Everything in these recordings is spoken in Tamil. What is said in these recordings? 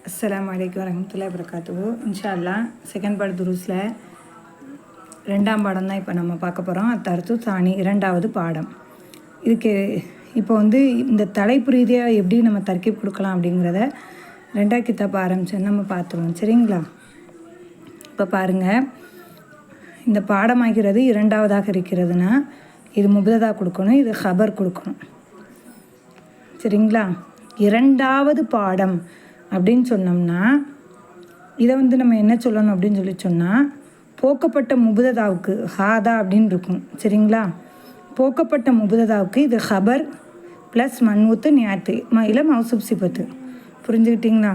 அஸ்லாம் வலைக்கம் வரமத்துல்லா பிரகாத்து இன்ஷா அல்லாஹ் செகண்ட் பார்ட் துருஸில் ரெண்டாம் பாடம் தான் இப்போ நம்ம பார்க்க போகிறோம் தர்த்து தானி இரண்டாவது பாடம் இதுக்கு இப்போ வந்து இந்த தலைப்பு ரீதியாக எப்படி நம்ம தர்க்கீப் கொடுக்கலாம் அப்படிங்கிறத ரெண்டாவது கித்தாப் ஆரம்பிச்சேன்னு நம்ம பார்த்துருவோம் சரிங்களா இப்போ பாருங்கள் இந்த பாடமாகிறது இரண்டாவதாக இருக்கிறதுனா இது முபததாக கொடுக்கணும் இது ஹபர் கொடுக்கணும் சரிங்களா இரண்டாவது பாடம் அப்படின்னு சொன்னோம்னா இதை வந்து நம்ம என்ன சொல்லணும் அப்படின்னு சொல்லி சொன்னால் போக்கப்பட்ட முபுததாவுக்கு ஹாதா அப்படின்னு இருக்கும். சரிங்களா? போக்கப்பட்ட முபுததாவுக்கு இது ஹபர் ப்ளஸ் மண்வூத்து நியாத்து. ம இளம் மவுசுப் சிபத்து. புரிஞ்சுக்கிட்டிங்களா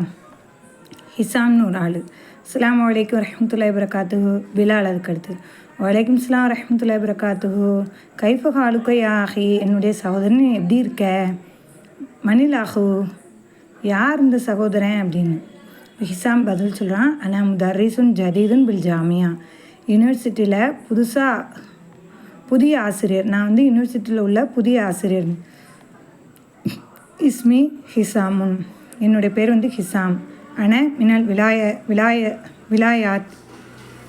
ஹிசாம்னு ஒரு ஆள். அஸ்லாம் வலைக்கம் வரமத்துல்லாய் பிரகாத்து பிலால் அதுக்கு அடுத்து வலைக்கம் ஸ்லாம் வரமத்துல்லாய் பிரகாத்து கைஃபு ஹாலுக்க யாஹி என்னுடைய சகோதரன் எப்படி இருக்க? மணிலாகு யார் இந்த சகோதரன் அப்படின்னு. ஹிசாம் பதில் சொல்கிறான் ஆனால் முதர்ரிசுன் ஜதீதுன் பில் ஜாமியா. யூனிவர்சிட்டியில் புதுசாக புதிய ஆசிரியர் நான் வந்து யூனிவர்சிட்டியில் உள்ள புதிய ஆசிரியர். இஸ்மி ஹிசாமுன். என்னுடைய பேர் வந்து ஹிசாம். அன மினல் விலாய விலாய விலாயாத்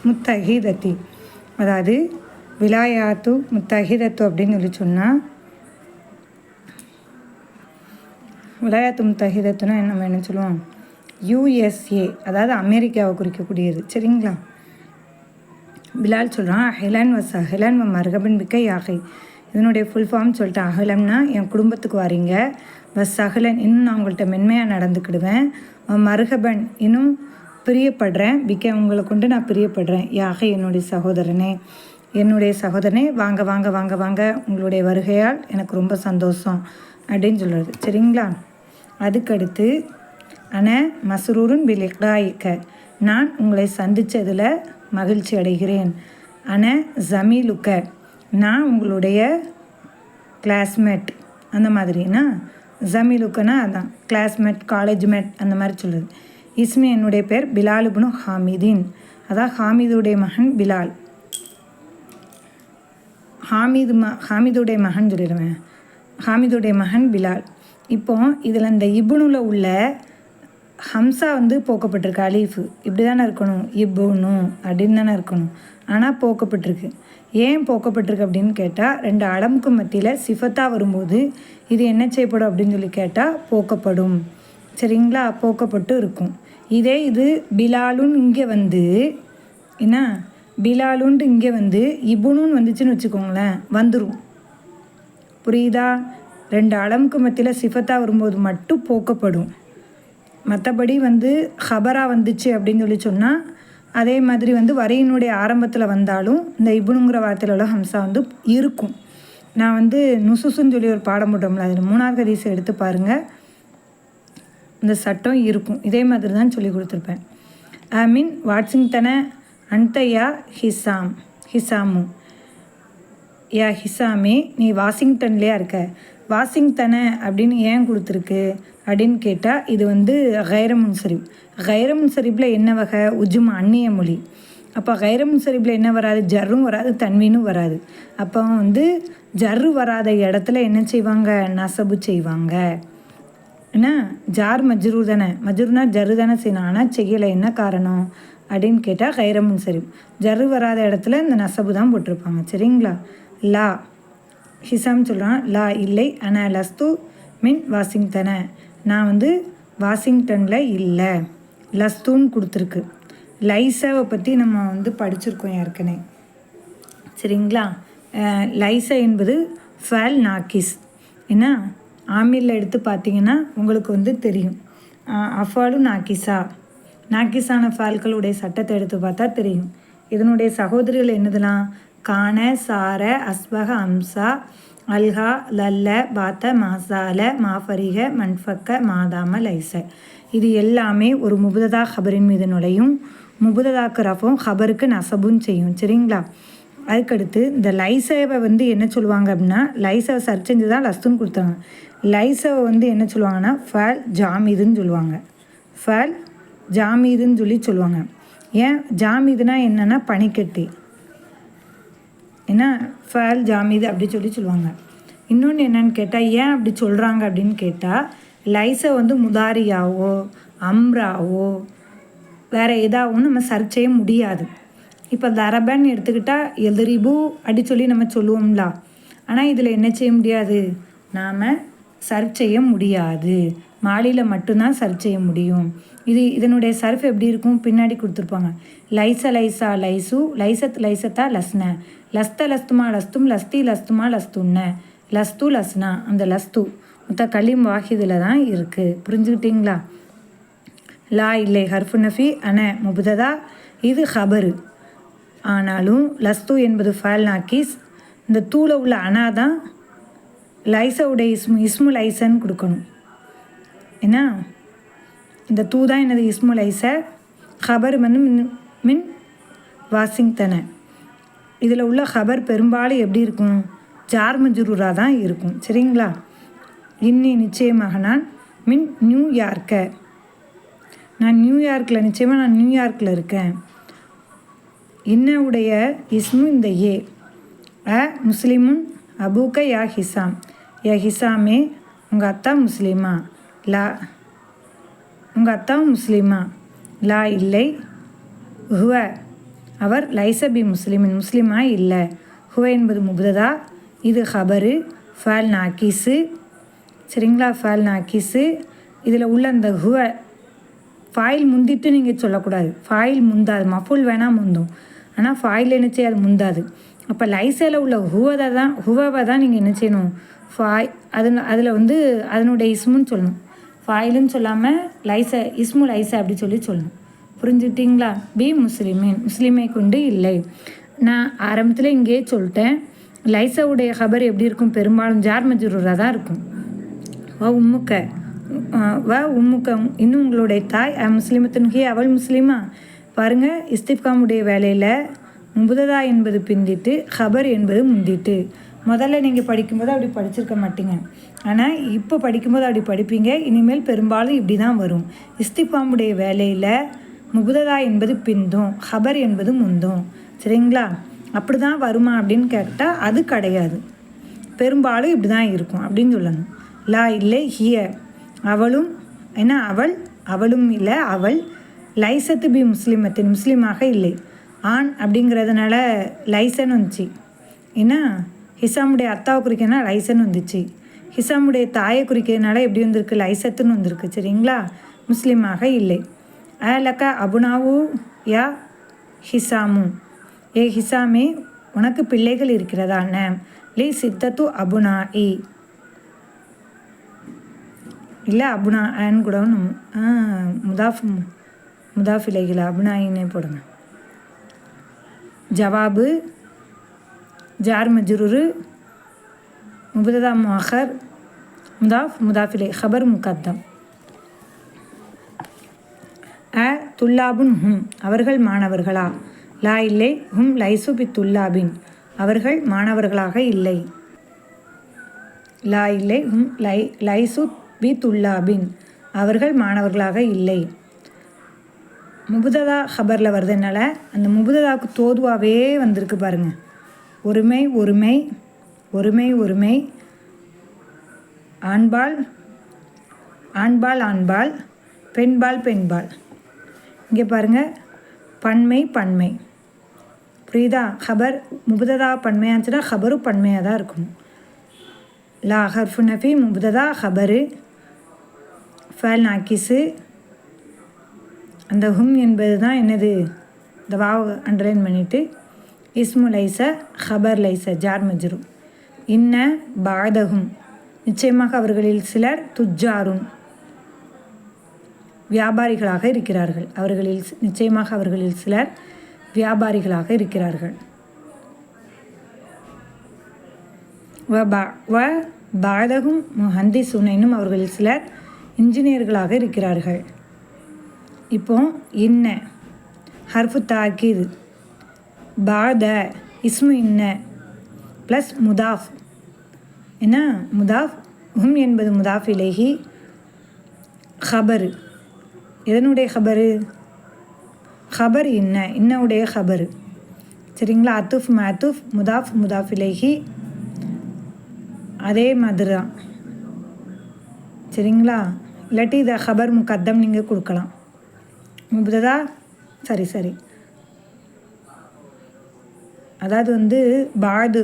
முத்தஹிதத்தி. அதாவது விலாயாத்து முத்தஹிதத்து அப்படின்னு சொல்லி சொன்னால் விலாயாத்து முத்தஹீதத்துனா நம்ம என்ன சொல்லுவோம்? யூஎஸ்ஏ அதாவது அமெரிக்காவை குறிக்கக்கூடியது. சரிங்களா? பிலால் சொல்கிறான் அஹிலான் வஸ் அஹிலான் வ மர்கபன் பிக்க யாகை. இதனுடைய ஃபுல் ஃபார்ம் சொல்லிட்டேன் அகலம்னா என் குடும்பத்துக்கு வாரீங்க. வஸ் அகலன் இன்னும் நான் உங்கள்கிட்ட மென்மையாக நடந்துக்கிடுவேன். மருகபன் இன்னும் பிரியப்படுறேன். பிக்க உங்களை கொண்டு நான் பிரியப்படுறேன். யாக என்னுடைய சகோதரனே. என்னுடைய சகோதரனே வாங்க வாங்க வாங்க வாங்க. உங்களுடைய வருகையால் எனக்கு ரொம்ப சந்தோஷம். அப்படின்னு சொல்கிறது சரிங்களா? அதுக்கடுத்து அன மசரூருன் பிலிகாய்க்க நான் உங்களை சந்தித்ததில் மகிழ்ச்சி அடைகிறேன். அன ஜமீலுக்க நான் உங்களுடைய கிளாஸ்மேட் அந்த மாதிரினா ஜமீலுக்கனா அதான் கிளாஸ்மேட் காலேஜ் மேட் அந்த மாதிரி சொல்லுது. இஸ்மி என்னுடைய பேர் பிலால் இப்னு ஹாமிதீன். அதான் ஹாமிதுடைய மகன் பிலால். ஹாமிது ம ஹாமிதுடைய மகன் சொல்லிடுவேன் ஹாமிதுடைய மகன் பிலால். இப்போ இதில் இந்த இபுனுல உள்ள ஹம்சா வந்து போக்கப்பட்டிருக்கு அலீஃபு. இப்படி தானே இருக்கணும். இபுனு அப்படின்னு தானே இருக்கணும். ஆனால் போக்கப்பட்டிருக்கு. ஏன் போக்கப்பட்டிருக்கு அப்படின்னு கேட்டால் ரெண்டு அடமுக்கு மத்தியில் சிஃபத்தாக வரும்போது இது என்ன செய்யப்படும் அப்படின்னு சொல்லி கேட்டால் போக்கப்படும். சரிங்களா? போக்கப்பட்டு இருக்கும். இதே இது பிலாலுன்னு இங்கே வந்து என்ன? பிலாலுன்ட்டு இங்கே வந்து இபுனுன்னு வந்துச்சுன்னு வச்சுக்கோங்களேன் வந்துடும் புரியுதா? ரெண்டு அளமுக்கு மத்தியில் சிஃபத்தாக வரும்போது மட்டும் போக்கப்படும். மற்றபடி வந்து ஹபராக வந்துச்சு அப்படின்னு சொல்லி சொன்னால் அதே மாதிரி வந்து வரையினுடைய ஆரம்பத்தில் வந்தாலும் இந்த இபுனுங்கிற வார்த்தையில் உள்ள ஹம்சா வந்து இருக்கும். நான் வந்து நுசுசுன்னு சொல்லி ஒரு பாடம் போட்டோம்ல அதில் மூணாவது ஹதீஸை எடுத்து பாருங்கள் இந்த சட்டம் இருக்கும். இதே மாதிரி தான் சொல்லி கொடுத்துருப்பேன். ஐ மீன் வாட்சிங்டனை அன்தையா ஹிசாம் ஹிசாமு. யா ஹிசாமே நீ வாஷிங்டன்லேயா இருக்க? வாஷிங்டனை அப்படின்னு ஏன் கொடுத்துருக்கு அப்படின்னு கேட்டால் இது வந்து கைரமுன் சரிப் கைரமுன் சரிப்பில் என்ன வகை? உஜும் அந்நிய மொழி. அப்போ கைரமுன் சரிப்பில் என்ன வராது? ஜர்ரும் வராது தன்வீனும் வராது. அப்போ வந்து ஜர்ரு வராத இடத்துல என்ன செய்வாங்க? நசபு செய்வாங்க. என்ன ஜார் மஜ்ரூர் தானே. மஜ்ரூர்னா ஜர்ரு தானே செய்யணும். ஆனால் செய்யலை என்ன காரணம்? அப்படின்னு கேட்டால் கைரமுன் சரிப் ஜர்ரு வராத இடத்துல இந்த நசபு தான் போட்டிருப்பாங்க. சரிங்களா? லா. ஹிசாம் சொல்கிறான் லா இல்லை ஆனால் லஸ்து மின் வாஷிங்டனை. நான் வந்து வாஷிங்டனில் இல்லை லஸ்தூன்னு கொடுத்துருக்கு. லைசாவை பற்றி நம்ம வந்து படிச்சிருக்கோம் ஏற்கனவே. சரிங்களா? லைசா என்பது ஃபேல் நாக்கிஸ். என்ன? ஆமீரில் எடுத்து பார்த்தீங்கன்னா உங்களுக்கு வந்து தெரியும். அஃபாலும் நாக்கிஸா நாக்கிஸான ஃபால்களுடைய சட்டத்தை எடுத்து பார்த்தா தெரியும். இதனுடைய சகோதரிகள் என்னதுலாம்? காண சார அஸ்வக அம்சா அல்ஹா லல்ல பாத்த மாசால மாஃபரிக மண்ஃபக்க மாதாம லைச. இது எல்லாமே ஒரு முபுததா ஹபரின் மீது நுழையும். முபுததாக்கு ரஃபும் ஹபருக்கு நசபும் செய்யும். சரிங்களா? அதுக்கடுத்து இந்த லைசவை வந்து என்ன சொல்லுவாங்க அப்படின்னா லைசவை சர்ச் செஞ்சு தான் லஸ்துன்னு கொடுத்தாங்க. லைசவை வந்து என்ன சொல்லுவாங்கன்னா ஃபேல் ஜாமீதுன்னு சொல்லுவாங்க. ஃபேல் ஜாமீதுன்னு சொல்லி சொல்லுவாங்க. ஏன்? ஜாமீதுனா என்னென்னா பனிக்கட்டி. ஏன்னா ஃபேல் ஜாமீது அப்படி சொல்லி சொல்லுவாங்க. இன்னொன்று என்னன்னு கேட்டால் ஏன் அப்படி சொல்கிறாங்க அப்படின்னு கேட்டால் லைஸை வந்து முதாரியாவோ அம்ராவோ வேறு எதாவும் நம்ம சர்ச் செய்ய முடியாது. இப்போ தரபன் எடுத்துக்கிட்டால் எதிரிபு அப்படி சொல்லி நம்ம சொல்லுவோம்ல. ஆனால் இதில் என்ன செய்ய முடியாது? நாம் சர்ச் செய்ய முடியாது. மாலியில் மட்டும்தான் சர்ச் செய்ய முடியும். இது இதனுடைய சர்ஃப் எப்படி இருக்கும்? பின்னாடி கொடுத்துருப்பாங்க. லைச லைசா லைசு லைசத் லைசத்தா லஸ்ன. லஸ்த லஸ்துமா லஸ்தும் லஸ்தி லஸ்துமா லஸ்துன்ன. லஸ்து லஸ்னா அந்த லஸ்து. மொத்த கலீம் வாஹிதில் தான் இருக்குது புரிஞ்சுக்கிட்டீங்களா லா இல்லை ஹர்ஃபு நஃபி அன முபுததா. இது ஹபரு. ஆனாலும் லஸ்து என்பது ஃபால் நாக்கீஸ். இந்த தூளை உள்ள அனா தான் லைசவுடைய இஸ்மு இஸ்மு லைசன் கொடுக்கணும். என்ன? இந்த தூ தான் எனது இஸ்மு லைச. ஹபர் வந்து மின் மின் வாஷிங்டனை இதில் உள்ள ஹபர் பெரும்பாலும் எப்படி இருக்கும்? ஜார் தான் இருக்கும். சரிங்களா? இன்னி நிச்சயமாக நான் மின் நியூயார்க்க நான் நியூயார்க்கில் நிச்சயமாக நான் நியூயார்க்கில் இருக்கேன். இன்னவுடைய இஸ்மு இந்த ஏ. அ முஸ்லீமுன் அபூக்க யா ஹிசாம். யா ஹிசாமே உங்கள் அத்தா முஸ்லீமா? லா உங்கள் அத்தா முஸ்லீமா? லா இல்லை ஹுவ. அவர் லைசபி முஸ்லிமின் முஸ்லீமா இல்லை. ஹுவ என்பது முபததா? இது ஹபரு ஃபால் நாக்கீஸு சரிங்களா? ஃபால் நாக்கீஸு இதில் உள்ள அந்த ஹுவ ஃபாயில் முந்திட்டு நீங்கள் சொல்லக்கூடாது. ஃபாயில் முந்தாது. மஃபுல் வேணால் முந்தும். ஆனால் ஃபாயில் என்ன செய்யாது முந்தாது. அப்போ லைஸில் உள்ள ஹுவதை தான் ஹுவவை தான் நீங்கள் என்ன செய்யணும்? ஃபாய் அதில் அதில் வந்து அதனுடைய இஸ்முன்னு சொல்லணும். ஃபாயிலுன்னு சொல்லாமல் லைச இஸ்மு லைச அப்படி சொல்லி சொல்லணும். புரிஞ்சுட்டிங்களா பி முஸ்லிமின். முஸ்லீமை கொண்டு இல்லை. நான் ஆரம்பத்தில் இங்கேயே சொல்லிட்டேன். லைசாவுடைய ஹபர் எப்படி இருக்கும்? பெரும்பாலும் ஜார் மஜ்ரூராக தான் இருக்கும். வ உம்முக்க வ உம்முக்க இன்னும் உங்களுடைய தாய் முஸ்லீமத்தின் முஸ்லிமத்தின் அவள் முஸ்லீமா? பாருங்கள் இஸ்திஃப்காமுடைய வேலையில் முபுததா என்பது பிந்திட்டு ஹபர் என்பது முந்திட்டு. முதல்ல நீங்கள் படிக்கும்போது அப்படி படிச்சிருக்க மாட்டீங்க. ஆனால் இப்போ படிக்கும்போது அப்படி படிப்பீங்க. இனிமேல் பெரும்பாலும் இப்படி தான் வரும். இஸ்திஃபாமுடைய வேலையில் முகுததா என்பது பிந்தும் ஹபர் என்பது முந்தும். சரிங்களா? அப்படி தான் வருமா அப்படின்னு கேட்டால் அது கிடையாது. பெரும்பாலும் இப்படி தான் இருக்கும் அப்படின்னு சொல்லணும். லா இல்லை ஹிய. அவளும் ஏன்னா அவள்? அவளும் இல்லை அவள். லைசத்து பி முஸ்லிமத்தின் முஸ்லீமாக இல்லை. ஆண் அப்படிங்கிறதுனால லைசன் வந்துச்சு. ஏன்னா ஹிசாமுடைய அத்தாவை குறிக்கனா லைசன் வந்துச்சு. ஹிசாமுடைய தாயை குறிக்கிறதுனால எப்படி வந்திருக்கு? லைசத்துன்னு வந்திருக்கு. சரிங்களா? முஸ்லீமாக இல்லை. அலக்கா அபுனாவு யா ஹிசாமு. ஏ ஹிசாமே உனக்கு பிள்ளைகள் இருக்கிறதா நேம் லி சித்தத்து அபுனா இ இல்லை அபுனா ஆன் கூட முதாஃப் முதாஃப் இலைகள் அபுனாயின்னே போடுங்க. ஜவாபு ஜார் மஜ்ரூரு முபுததா முஹர் முதாஃப் முதாஃபிலை ஹபர் முகத்தம். அ துல்லாபுன் ஹும். அவர்கள் மாணவர்களா? லா இல்லை. ஹும் லைசு பி துல்லாபின். அவர்கள் மாணவர்களாக இல்லை. லா இல்லை. ஹும் லை லைசு பி துல்லாபின். அவர்கள் மாணவர்களாக இல்லை. முபுததா ஹபரில் வருதுனால அந்த முபுததாவுக்கு தோதுவாகவே வந்திருக்கு பாருங்க. ஒருமை ஒருமை ஒருமை ஒருமை. ஆண்பால் ஆண்பால் ஆண்பால். பெண்பால் பெண்பால். இங்கே பாருங்கள் பன்மை பன்மை. புரியுதா? ஹபர் முபுததா இருந்துச்சுன்னா ஹபரும் பன்மையாக தான் இருக்கணும் லா ஹர்ஃபு நஃபி முபுததா ஹபரு ஃபேல் நாக்கிஸு அந்த ஹும் என்பது தான் என்னது? இந்த வாவ் அண்டர்லைன் பண்ணிவிட்டு இஸ்மு லைச ஹபர் லைச ஜார் மஜ்ரு. இன்ன பாதகும் நிச்சயமாக அவர்களில் சிலர் துஜாரும் வியாபாரிகளாக இருக்கிறார்கள். அவர்களில் நிச்சயமாக அவர்களில் சிலர் வியாபாரிகளாக இருக்கிறார்கள். வ பா வ பாதகும் முஹந்தி சுனைனும் அவர்களில் சிலர் இன்ஜினியர்களாக இருக்கிறார்கள். இப்போ இன்ன ஹர்ஃபு தாக்கீது. பாத இஸ்மு இன்ன ப்ளஸ் முதாஃப். என்ன? முதாஃப் ஹும் என்பது முதாஃப் இலேஹி. ஹபரு எதனுடைய ஹபரு ஹபர் இன்ன இன்னவுடைய ஹபரு சரிங்களா? அத்துஃப் மேத்துஃப் முதாஃப் முதாஃபிலேஹி அதே மாதிரி தான் சரிங்களா? இல்லாட்டி இதை ஹபர் முக்கத்தம் நீங்கள் கொடுக்கலாம். முபததா? சரி சரி. அதாவது வந்து பாது.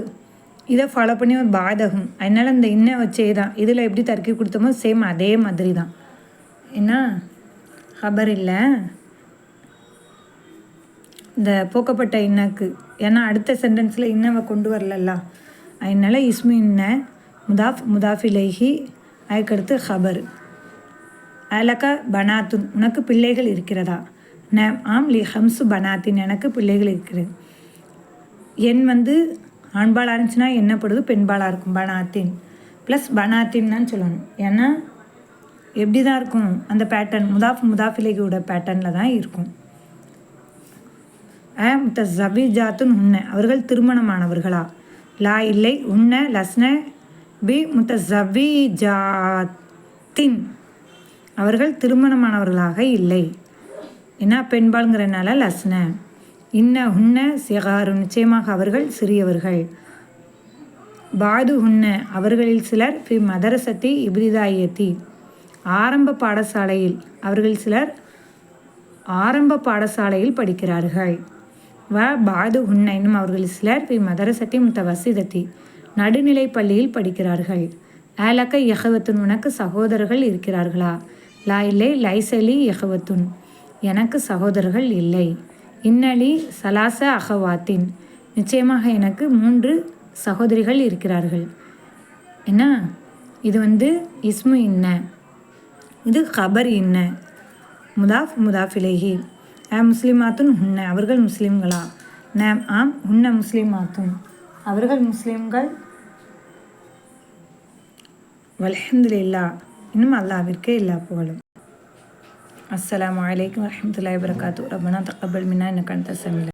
இதை ஃபாலோ பண்ணி ஒரு பாதகம் அதனால் இந்த இன்ன வச்சே தான். இதில் எப்படி தர்க்கி கொடுத்தோமோ சேம் அதே மாதிரி தான் என்ன? ஹபர் இல்லை இந்த போக்கப்பட்ட இன்னக்கு. ஏன்னா அடுத்த சென்டென்ஸில் இன்னவை கொண்டு வரலல்ல. அதனால் இஸ்மு இன்ன முதாஃப் முதாஃபிலேஹி அதுக்கடுத்து ஹபர் அலக பனாத்துன் உனக்கு பிள்ளைகள் இருக்கிறதா? ந ஆம் லி ஹம்சு பனாத்தின் எனக்கு பிள்ளைகள் இருக்கிறது. என் வந்து ஆண்பாலாக இருந்துச்சுன்னா என்னப்படுது? பெண்பாலாக இருக்கும் பனாத்தின். ப்ளஸ் பனாத்தின் தான் சொல்லணும். ஏன்னா எப்படி தான் இருக்கும்? அந்த பேட்டர்ன் முதாஃப் முதாஃபிலேகியோட பேட்டர்னில் தான் இருக்கும். ஆ முத்த ஜவி ஜாத்துன் உன்ன அவர்கள் திருமணமானவர்களா? லா இல்லை. உன்ன லஸ்ன பி முத்த ஜவி ஜாத்தின். அவர்கள் திருமணமானவர்களாக இல்லை. என்ன பெண்பாளுங்கிறனால லஸ்ன. இன்ன உன்ன சிகாரு. நிச்சயமாக அவர்கள் சிறியவர்கள். பாது உன்ன அவர்களில் சிலர் பி மதரசத்தி இப்ரிதாயத்தி. ஆரம்ப பாடசாலையில் அவர்கள் சிலர் ஆரம்ப பாடசாலையில் படிக்கிறார்கள். வ. பாது உன்னைனும் அவர்கள் சிலர் பி. மதரசத்தி முத்தவசிதத்தி நடுநிலை பள்ளியில் படிக்கிறார்கள். ஆலக்க யகவத்துன் உனக்கு சகோதரர்கள் இருக்கிறார்களா? லா இல்லை லைசலி யகவத்துன் எனக்கு சகோதரர்கள் இல்லை. இன்னலி சலாச அகவாத்தின் நிச்சயமாக எனக்கு மூன்று சகோதரிகள் இருக்கிறார்கள். என்ன? இது வந்து இஸ்மு இன்ன. இது ஹபர் என்ன? முதாஃப் முதாஃபிலேஹி. ஆ முஸ்லிமாத்துன் உன்ன. அவர்கள் முஸ்லீம்களா? நேம் ஆம் உன்ன முஸ்லிமாத்துன் அவர்கள் முஸ்லீம்கள்? வல்ஹம்துலில்லா. இன்னும் அல்லாவிற்கே எல்லா புகழும். அஸ்லாம் வலைக்கம் வரஹ்மத்துல்லாஹி வரகாத்து ரப்பனா தக்கபல் மின்னா இன்னக அன்த சமையல்